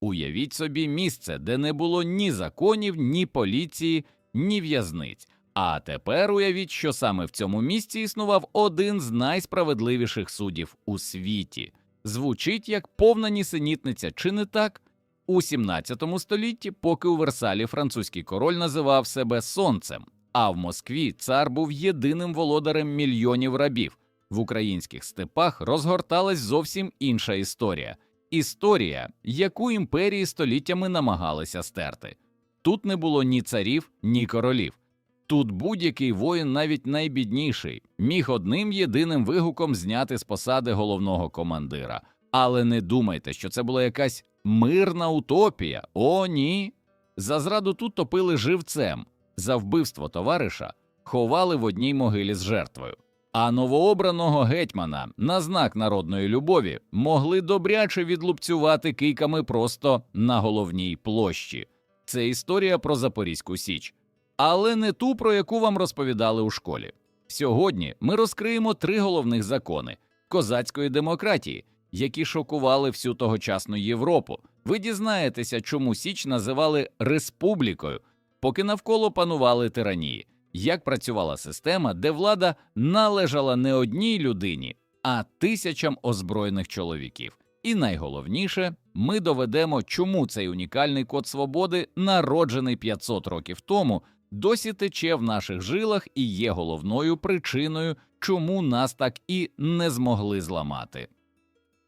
Уявіть собі місце, де не було ні законів, ні поліції, ні в'язниць. А тепер уявіть, що саме в цьому місці існував один з найсправедливіших суддів у світі. Звучить як повна нісенітниця, чи не так? У 17 столітті, поки у Версалі французький король називав себе сонцем, а в Москві цар був єдиним володарем мільйонів рабів. В українських степах розгорталась зовсім інша історія. Історія, яку імперії століттями намагалися стерти. Тут не було ні царів, ні королів. Тут будь-який воїн, навіть найбідніший, міг одним єдиним вигуком зняти з посади головного командира. Але не думайте, що це була якась мирна утопія. О, ні. За зраду тут топили живцем, за вбивство товариша ховали в одній могилі з жертвою. А новообраного гетьмана на знак народної любові могли добряче відлупцювати кийками просто на головній площі. Це історія про Запорізьку Січ, але не ту, про яку вам розповідали у школі. Сьогодні ми розкриємо три головних закони козацької демократії, які шокували всю тогочасну Європу. Ви дізнаєтеся, чому Січ називали республікою, поки навколо панували тиранії як працювала система, де влада належала не одній людині, а тисячам озброєних чоловіків. І найголовніше, ми доведемо, чому цей унікальний код свободи, народжений 500 років тому, досі тече в наших жилах і є головною причиною, чому нас так і не змогли зламати.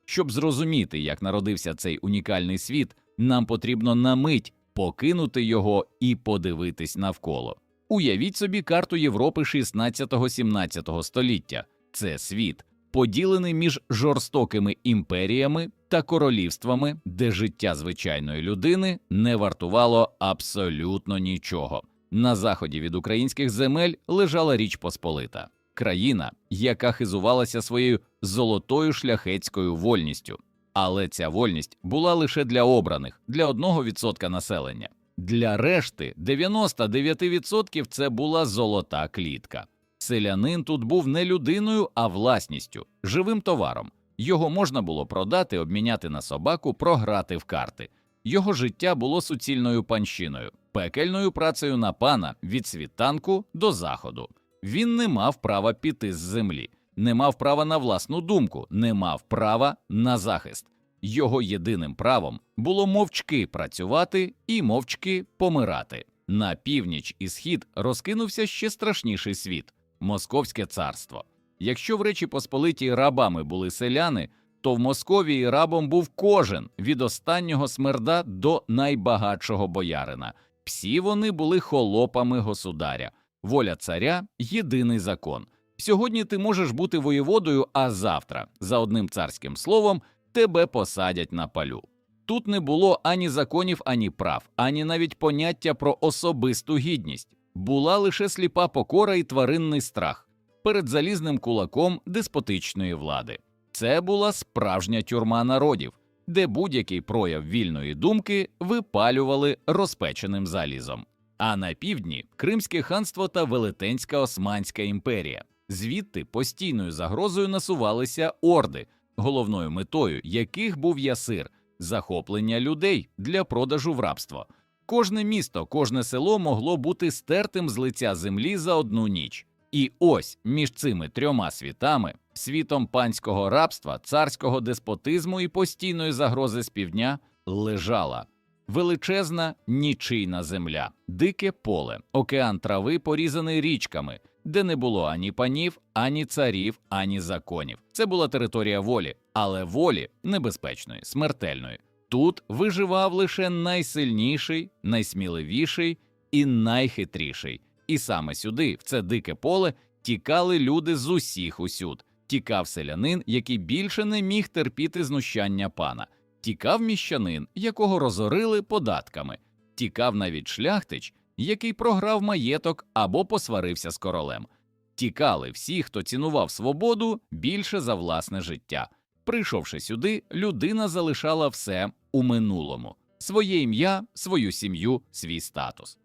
Щоб зрозуміти, як народився цей унікальний світ, нам потрібно на мить покинути його і подивитись навколо. Уявіть собі карту Європи 16-17 століття. Це світ, поділений між жорстокими імперіями та королівствами, де життя звичайної людини не вартувало абсолютно нічого. На заході від українських земель лежала Річ Посполита, країна, яка хизувалася своєю золотою шляхетською вольністю. Але ця вольність була лише для обраних, для одного відсотка населення. Для решти 99% це була золота клітка. Селянин тут був не людиною, а власністю, живим товаром. Його можна було продати, обміняти на собаку, програти в карти. Його життя було суцільною панщиною, пекельною працею на пана від світанку до заходу. Він не мав права піти з землі, не мав права на власну думку, не мав права на захист. Його єдиним правом було мовчки працювати і мовчки помирати. На північ і схід розкинувся ще страшніший світ Московське царство. Якщо в Речі Посполитій рабами були селяни, то в Московії рабом був кожен від останнього смерда до найбагатшого боярина. Всі вони були холопами государя. Воля царя єдиний закон. Сьогодні ти можеш бути воєводою, а завтра, за одним царським словом, тебе посадять на палю. Тут не було ані законів, ані прав, ані навіть поняття про особисту гідність. Була лише сліпа покора і тваринний страх перед залізним кулаком деспотичної влади. Це була справжня тюрма народів, де будь-який прояв вільної думки випалювали розпеченим залізом. А на півдні Кримське ханство та Велетенська Османська імперія. Звідти постійною загрозою насувалися орди, головною метою яких був ясир захоплення людей для продажу в рабство. Кожне місто, кожне село могло бути стертим з лиця землі за одну ніч. І ось між цими трьома світами, світом панського рабства, царського деспотизму і постійної загрози з півдня, лежала величезна нічийна земля, дике поле, океан трави, порізаний річками, де не було ані панів, ані царів, ані законів. Це була територія волі, але волі небезпечної, смертельної. Тут виживав лише найсильніший, найсміливіший і найхитріший. І саме сюди, в це дике поле, тікали люди з усіх усюд. Тікав селянин, який більше не міг терпіти знущання пана, тікав міщанин, якого розорили податками, тікав навіть шляхтич, який програв маєток або посварився з королем. Тікали всі, хто цінував свободу більше за власне життя. Прийшовши сюди, людина залишала все у минулому своє ім'я, свою сім'ю, свій статус.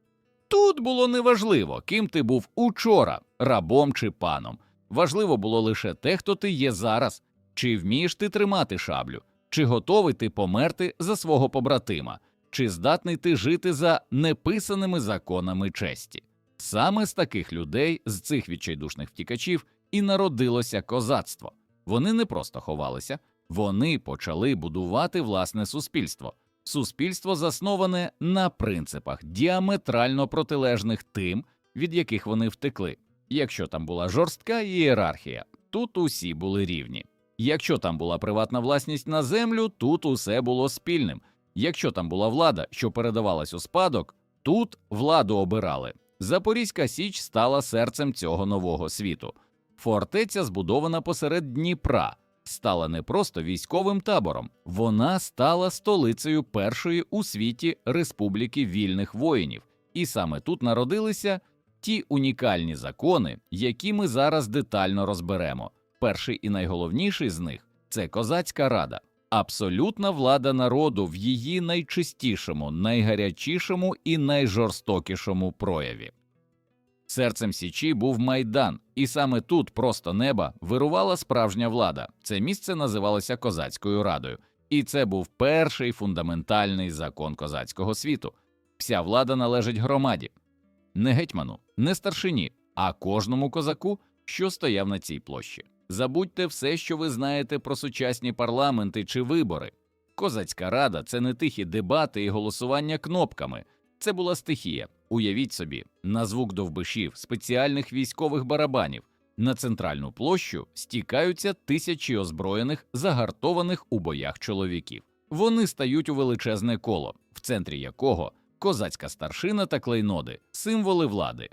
Тут було неважливо, ким ти був учора, рабом чи паном. Важливо було лише те, хто ти є зараз, чи вмієш ти тримати шаблю. Чи готовий ти померти за свого побратима, чи здатний ти жити за неписаними законами честі? Саме з таких людей, з цих відчайдушних втікачів, і народилося козацтво. Вони не просто ховалися, вони почали будувати власне суспільство. Суспільство засноване на принципах, діаметрально протилежних тим, від яких вони втекли. Якщо там була жорстка ієрархія, тут усі були рівні. Якщо там була приватна власність на землю, тут усе було спільним. Якщо там була влада, що передавалась у спадок, тут владу обирали. Запорізька Січ стала серцем цього нового світу. Фортеця, збудована посеред Дніпра, стала не просто військовим табором, вона стала столицею першої у світі республіки вільних воїнів, і саме тут народилися ті унікальні закони, які ми зараз детально розберемо. Перший і найголовніший з них це козацька рада, абсолютна влада народу в її найчистішому, найгарячішому і найжорстокішому прояві. Серцем Січі був майдан, і саме тут, просто неба, вирувала справжня влада. Це місце називалося козацькою радою, і це був перший фундаментальний закон козацького світу. Вся влада належить громаді, не гетьману, не старшині, а кожному козаку, що стояв на цій площі. Забудьте все, що ви знаєте про сучасні парламенти чи вибори. Козацька рада це не тихі дебати і голосування кнопками. Це була стихія. Уявіть собі, на звук довбишів, спеціальних військових барабанів. На центральну площу стікаються тисячі озброєних, загартованих у боях чоловіків. Вони стають у величезне коло, в центрі якого козацька старшина та клейноди, символи влади.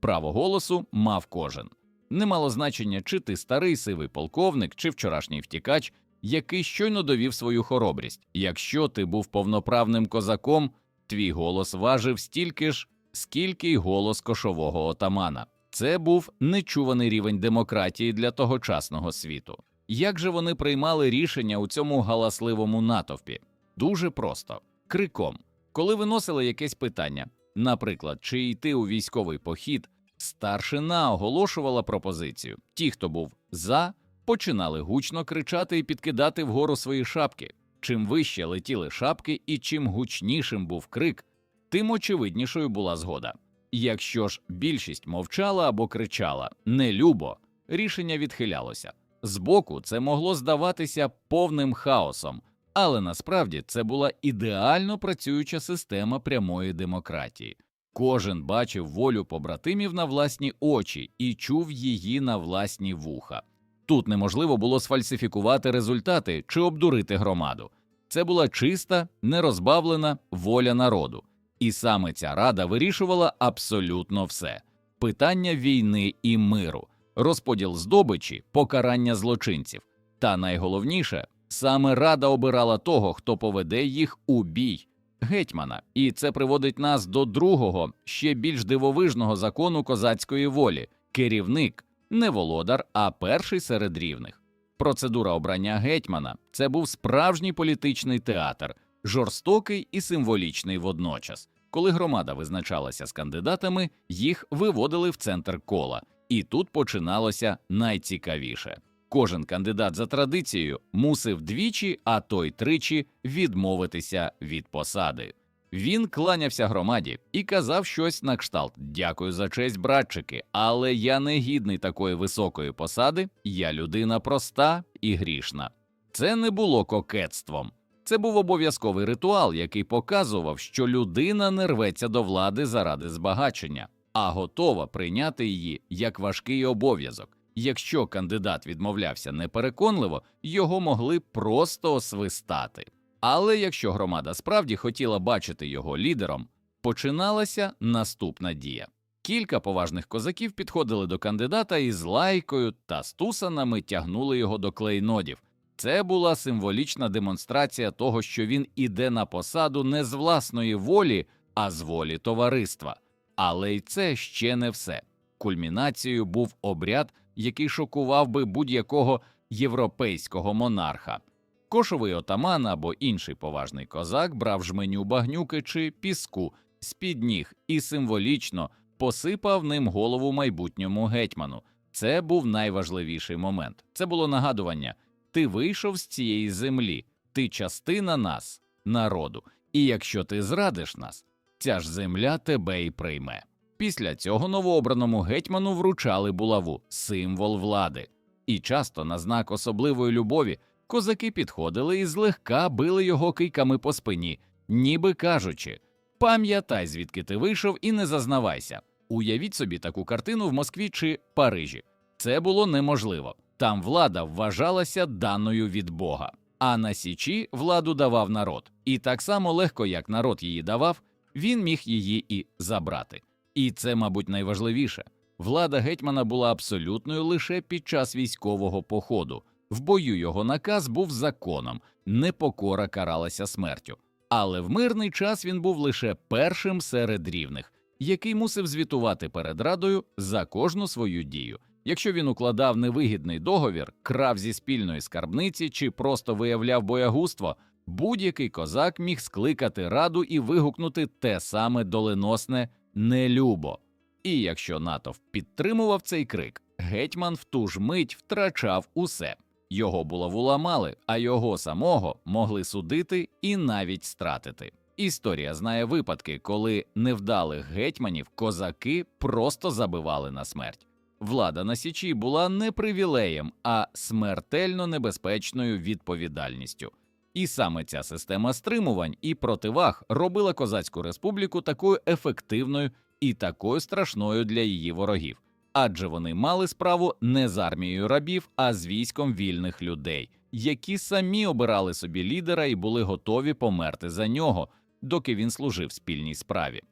Право голосу мав кожен. Не мало значення, чи ти старий сивий полковник, чи вчорашній втікач, який щойно довів свою хоробрість. Якщо ти був повноправним козаком, твій голос важив стільки ж, скільки й голос кошового отамана. Це був нечуваний рівень демократії для тогочасного світу. Як же вони приймали рішення у цьому галасливому натовпі? Дуже просто криком. Коли виносили якесь питання, наприклад, чи йти у військовий похід, старшина оголошувала пропозицію. Ті, хто був за, починали гучно кричати і підкидати вгору свої шапки. Чим вище летіли шапки і чим гучнішим був крик, тим очевиднішою була згода. Якщо ж більшість мовчала або кричала нелюбо, рішення відхилялося. Збоку це могло здаватися повним хаосом, але насправді це була ідеально працююча система прямої демократії. Кожен бачив волю побратимів на власні очі і чув її на власні вуха. Тут неможливо було сфальсифікувати результати чи обдурити громаду. Це була чиста, нерозбавлена воля народу, і саме ця рада вирішувала абсолютно все: питання війни і миру, розподіл здобичі, покарання злочинців. Та найголовніше, саме рада обирала того, хто поведе їх у бій гетьмана, і це приводить нас до другого, ще більш дивовижного закону козацької волі керівник, не володар, а перший серед рівних. Процедура обрання гетьмана це був справжній політичний театр, жорстокий і символічний водночас. Коли громада визначалася з кандидатами, їх виводили в центр кола, і тут починалося найцікавіше. Кожен кандидат за традицією мусив двічі, а то й тричі відмовитися від посади. Він кланявся громаді і казав щось на кшталт Дякую за честь, братчики, але я не гідний такої високої посади, я людина проста і грішна. Це не було кокетством, це був обов'язковий ритуал, який показував, що людина не рветься до влади заради збагачення, а готова прийняти її як важкий обов'язок. Якщо кандидат відмовлявся непереконливо, його могли просто освистати. Але якщо громада справді хотіла бачити його лідером, починалася наступна дія. Кілька поважних козаків підходили до кандидата і з лайкою та стусанами тягнули його до клейнодів. Це була символічна демонстрація того, що він іде на посаду не з власної волі, а з волі товариства. Але й це ще не все. Кульмінацією був обряд, який шокував би будь-якого європейського монарха. Кошовий отаман або інший поважний козак брав жменю багнюки чи піску з під ніг і символічно посипав ним голову майбутньому гетьману. Це був найважливіший момент. Це було нагадування: ти вийшов з цієї землі, ти частина нас, народу, і якщо ти зрадиш нас, ця ж земля тебе і прийме. Після цього новообраному гетьману вручали булаву, символ влади, і часто на знак особливої любові козаки підходили і злегка били його кийками по спині, ніби кажучи: пам'ятай, звідки ти вийшов, і не зазнавайся. Уявіть собі таку картину в Москві чи Парижі. Це було неможливо. Там влада вважалася даною від Бога, а на Січі владу давав народ. І так само легко, як народ її давав, він міг її і забрати. І це, мабуть, найважливіше. Влада гетьмана була абсолютною лише під час військового походу. В бою його наказ був законом, непокора каралася смертю. Але в мирний час він був лише першим серед рівних, який мусив звітувати перед радою за кожну свою дію. Якщо він укладав невигідний договір, крав зі спільної скарбниці чи просто виявляв боягузтво, будь-який козак міг скликати раду і вигукнути те саме доленосне нелюбо. І якщо натовп підтримував цей крик, гетьман в ту ж мить втрачав усе. Його булаву ламали, а його самого могли судити і навіть стратити. Історія знає випадки, коли невдалих гетьманів козаки просто забивали на смерть. Влада на Січі була не привілеєм, а смертельно небезпечною відповідальністю. І саме ця система стримувань і противаг робила Козацьку республіку такою ефективною і такою страшною для її ворогів, адже вони мали справу не з армією рабів, а з військом вільних людей, які самі обирали собі лідера і були готові померти за нього, доки він служив спільній справі.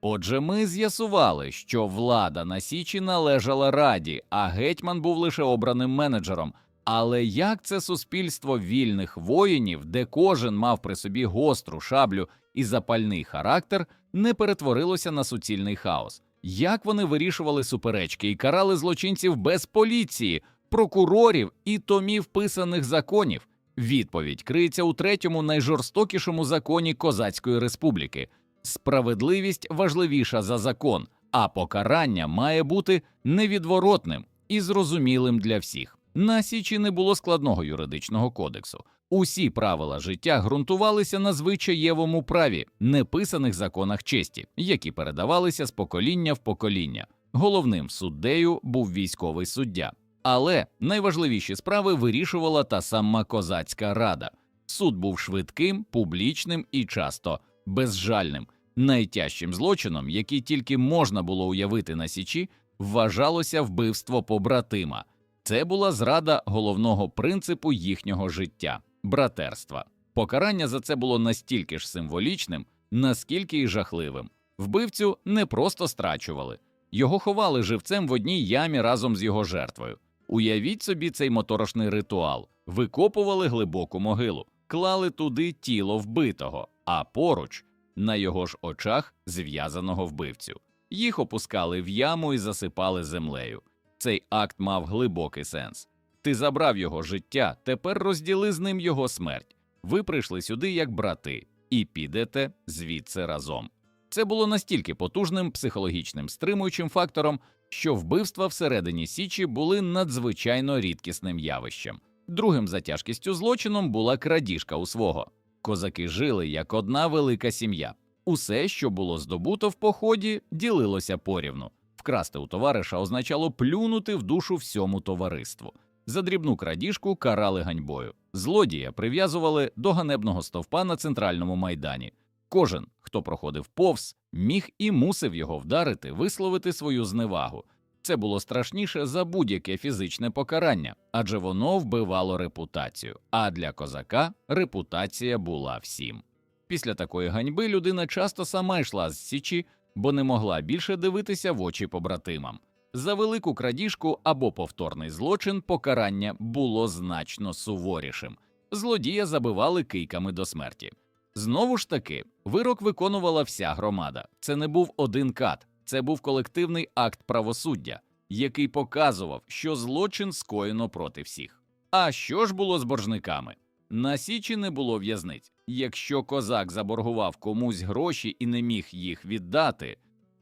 Отже, ми з'ясували, що влада на Січі належала раді, а гетьман був лише обраним менеджером. Але як це суспільство вільних воїнів, де кожен мав при собі гостру шаблю і запальний характер, не перетворилося на суцільний хаос? Як вони вирішували суперечки і карали злочинців без поліції, прокурорів і томів писаних законів? Відповідь криється у третьому найжорстокішому законі Козацької республіки. Справедливість важливіша за закон, а покарання має бути невідворотним і зрозумілим для всіх. На Січі не було складного юридичного кодексу. Усі правила життя ґрунтувалися на звичаєвому праві, неписаних законах честі, які передавалися з покоління в покоління. Головним суддею був військовий суддя. Але найважливіші справи вирішувала та сама козацька рада. Суд був швидким, публічним і часто безжальним. Найтяжчим злочином, який тільки можна було уявити на січі, вважалося вбивство побратима. Це була зрада головного принципу їхнього життя братерства. Покарання за це було настільки ж символічним, наскільки й жахливим. Вбивцю не просто страчували, його ховали живцем в одній ямі разом з його жертвою. Уявіть собі цей моторошний ритуал: викопували глибоку могилу, клали туди тіло вбитого, а поруч на його ж очах зв'язаного вбивцю. Їх опускали в яму і засипали землею. Цей акт мав глибокий сенс. Ти забрав його життя, тепер розділи з ним його смерть. Ви прийшли сюди як брати і підете звідси разом. Це було настільки потужним психологічним стримуючим фактором, що вбивства всередині Січі були надзвичайно рідкісним явищем. Другим за тяжкістю злочином була крадіжка у свого. Козаки жили як одна велика сім'я. Усе, що було здобуто в поході, ділилося порівну. Вкрасти у товариша означало плюнути в душу всьому товариству. За дрібну крадіжку карали ганьбою. Злодія прив'язували до ганебного стовпа на центральному майдані. Кожен, хто проходив повз, міг і мусив його вдарити, висловити свою зневагу. Це було страшніше за будь-яке фізичне покарання, адже воно вбивало репутацію. А для козака репутація була всім. Після такої ганьби людина часто сама йшла з січі, бо не могла більше дивитися в очі побратимам. За велику крадіжку або повторний злочин покарання було значно суворішим. Злодія забивали кийками до смерті. Знову ж таки, вирок виконувала вся громада. Це не був один кат, це був колективний акт правосуддя, який показував, що злочин скоєно проти всіх. А що ж було з боржниками? На Січі не було в'язниць. Якщо козак заборгував комусь гроші і не міг їх віддати,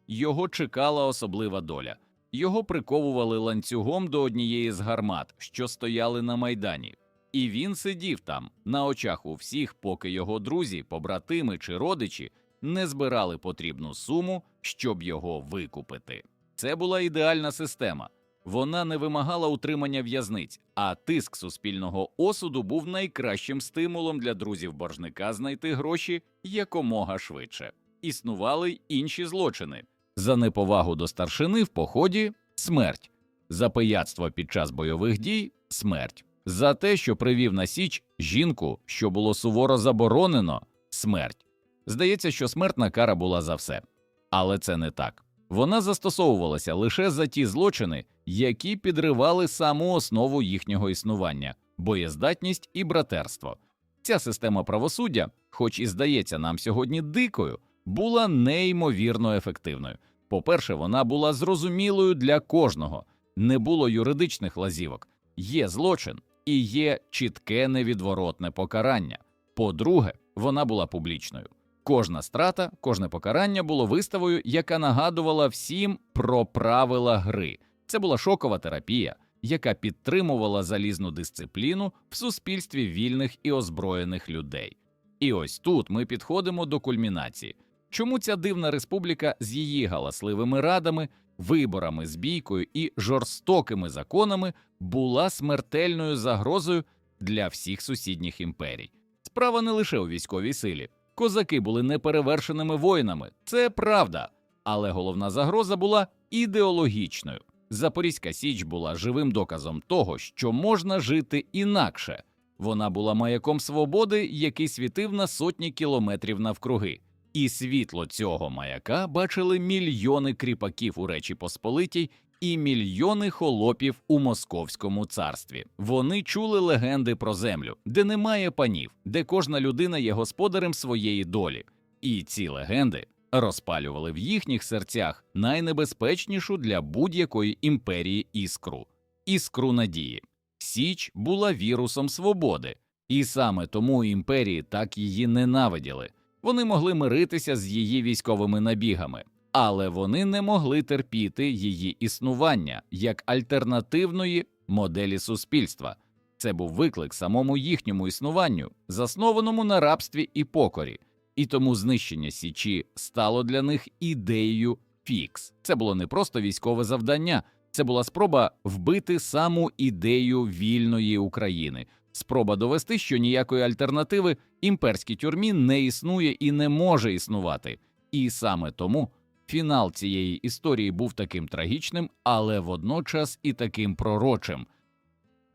його чекала особлива доля. Його приковували ланцюгом до однієї з гармат, що стояли на майдані. І він сидів там на очах у всіх, поки його друзі, побратими чи родичі не збирали потрібну суму, щоб його викупити. Це була ідеальна система. Вона не вимагала утримання в'язниць, а тиск суспільного осуду був найкращим стимулом для друзів боржника знайти гроші якомога швидше. Існували й інші злочини за неповагу до старшини в поході смерть, за пияцтво під час бойових дій смерть, за те, що привів на січ жінку, що було суворо заборонено смерть. Здається, що смертна кара була за все. Але це не так. Вона застосовувалася лише за ті злочини, які підривали саму основу їхнього існування боєздатність і братерство. Ця система правосуддя, хоч і здається нам сьогодні дикою, була неймовірно ефективною. По-перше, вона була зрозумілою для кожного, не було юридичних лазівок, є злочин і є чітке невідворотне покарання. По-друге, вона була публічною. Кожна страта, кожне покарання було виставою, яка нагадувала всім про правила гри. Це була шокова терапія, яка підтримувала залізну дисципліну в суспільстві вільних і озброєних людей. І ось тут ми підходимо до кульмінації. Чому ця дивна республіка з її галасливими радами, виборами з бійкою і жорстокими законами була смертельною загрозою для всіх сусідніх імперій? Справа не лише у військовій силі. Козаки були неперевершеними воїнами, це правда. Але головна загроза була ідеологічною. Запорізька Січ була живим доказом того, що можна жити інакше. Вона була маяком свободи, який світив на сотні кілометрів навкруги. І світло цього маяка бачили мільйони кріпаків у Речі Посполитій і мільйони холопів у Московському царстві. Вони чули легенди про землю, де немає панів, де кожна людина є господарем своєї долі. І ці легенди розпалювали в їхніх серцях найнебезпечнішу для будь-якої імперії іскру іскру надії. Січ була вірусом свободи, і саме тому імперії так її ненавиділи. Вони могли миритися з її військовими набігами, але вони не могли терпіти її існування як альтернативної моделі суспільства. Це був виклик самому їхньому існуванню, заснованому на рабстві і покорі, і тому знищення Січі стало для них ідеєю фікс. Це було не просто військове завдання, це була спроба вбити саму ідею вільної України, спроба довести, що ніякої альтернативи імперській тюрмі не існує і не може існувати. І саме тому фінал цієї історії був таким трагічним, але водночас і таким пророчим.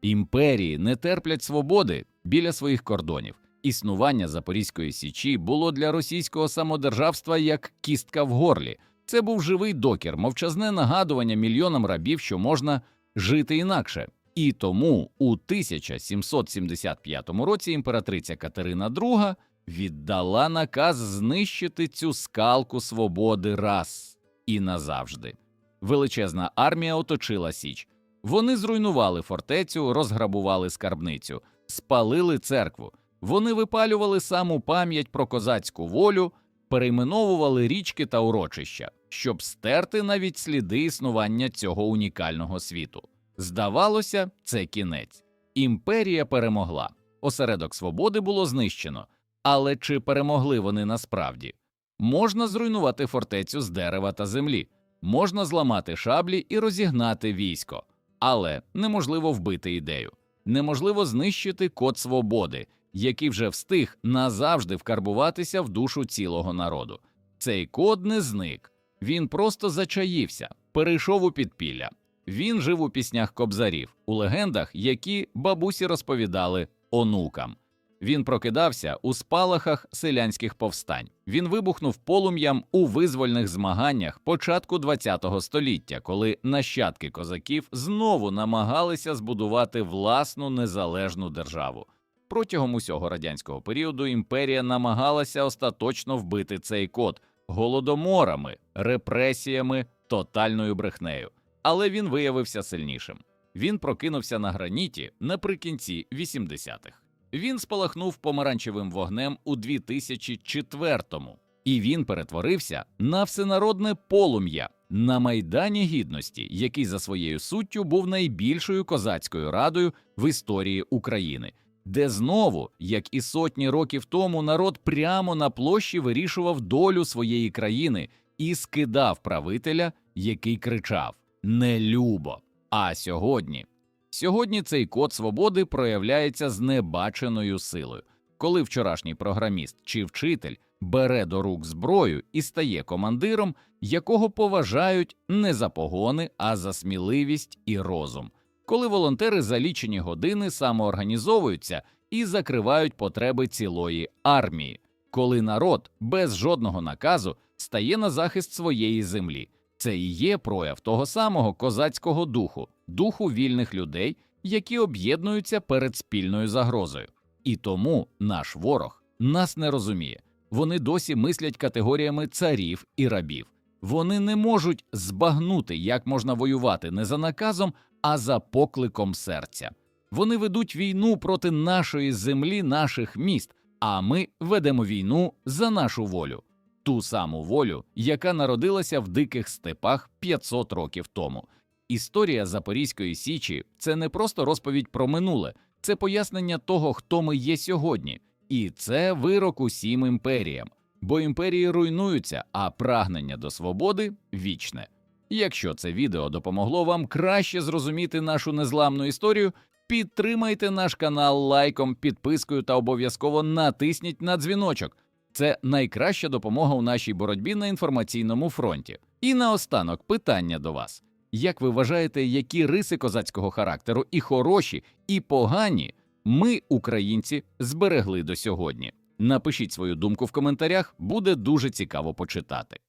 Імперії не терплять свободи біля своїх кордонів. Існування Запорізької січі було для російського самодержавства як кістка в горлі. Це був живий докір, мовчазне нагадування мільйонам рабів, що можна жити інакше. І тому у 1775 році імператриця Катерина II віддала наказ знищити цю скалку свободи раз і назавжди. Величезна армія оточила Січ. Вони зруйнували фортецю, розграбували скарбницю, спалили церкву. Вони випалювали саму пам'ять про козацьку волю, перейменовували річки та урочища, щоб стерти навіть сліди існування цього унікального світу. Здавалося, це кінець. Імперія перемогла. Осередок свободи було знищено. Але чи перемогли вони насправді? Можна зруйнувати фортецю з дерева та землі, можна зламати шаблі і розігнати військо, але неможливо вбити ідею, неможливо знищити код свободи, який вже встиг назавжди вкарбуватися в душу цілого народу. Цей код не зник, він просто зачаївся, перейшов у підпілля. Він жив у піснях кобзарів, у легендах, які бабусі розповідали онукам. Він прокидався у спалахах селянських повстань. Він вибухнув полум'ям у визвольних змаганнях початку ХХ століття, коли нащадки козаків знову намагалися збудувати власну незалежну державу. Протягом усього радянського періоду імперія намагалася остаточно вбити цей код голодоморами, репресіями, тотальною брехнею. Але він виявився сильнішим. Він прокинувся на граніті наприкінці 80-х. Він спалахнув помаранчевим вогнем у 2004-му, і він перетворився на всенародне полум'я на Майдані Гідності, який за своєю суттю був найбільшою козацькою радою в історії України. де знову, як і сотні років тому, народ прямо на площі вирішував долю своєї країни і скидав правителя, який кричав Не любо. А сьогодні Сьогодні цей код свободи проявляється з небаченою силою, коли вчорашній програміст чи вчитель бере до рук зброю і стає командиром, якого поважають не за погони, а за сміливість і розум, коли волонтери за лічені години самоорганізовуються і закривають потреби цілої армії, коли народ без жодного наказу стає на захист своєї землі. Це і є прояв того самого козацького духу, духу вільних людей, які об'єднуються перед спільною загрозою. І тому наш ворог нас не розуміє. Вони досі мислять категоріями царів і рабів. Вони не можуть збагнути, як можна воювати не за наказом, а за покликом серця. Вони ведуть війну проти нашої землі, наших міст, а ми ведемо війну за нашу волю ту саму волю, яка народилася в диких степах 500 років тому. Історія Запорізької Січі це не просто розповідь про минуле, це пояснення того, хто ми є сьогодні, і це вирок усім імперіям, бо імперії руйнуються, а прагнення до свободи вічне. Якщо це відео допомогло вам краще зрозуміти нашу незламну історію, підтримайте наш канал лайком, підпискою та обов'язково натисніть на дзвіночок. Це найкраща допомога у нашій боротьбі на інформаційному фронті. І наостанок питання до вас: як ви вважаєте, які риси козацького характеру і хороші, і погані ми, українці, зберегли до сьогодні? Напишіть свою думку в коментарях, буде дуже цікаво почитати.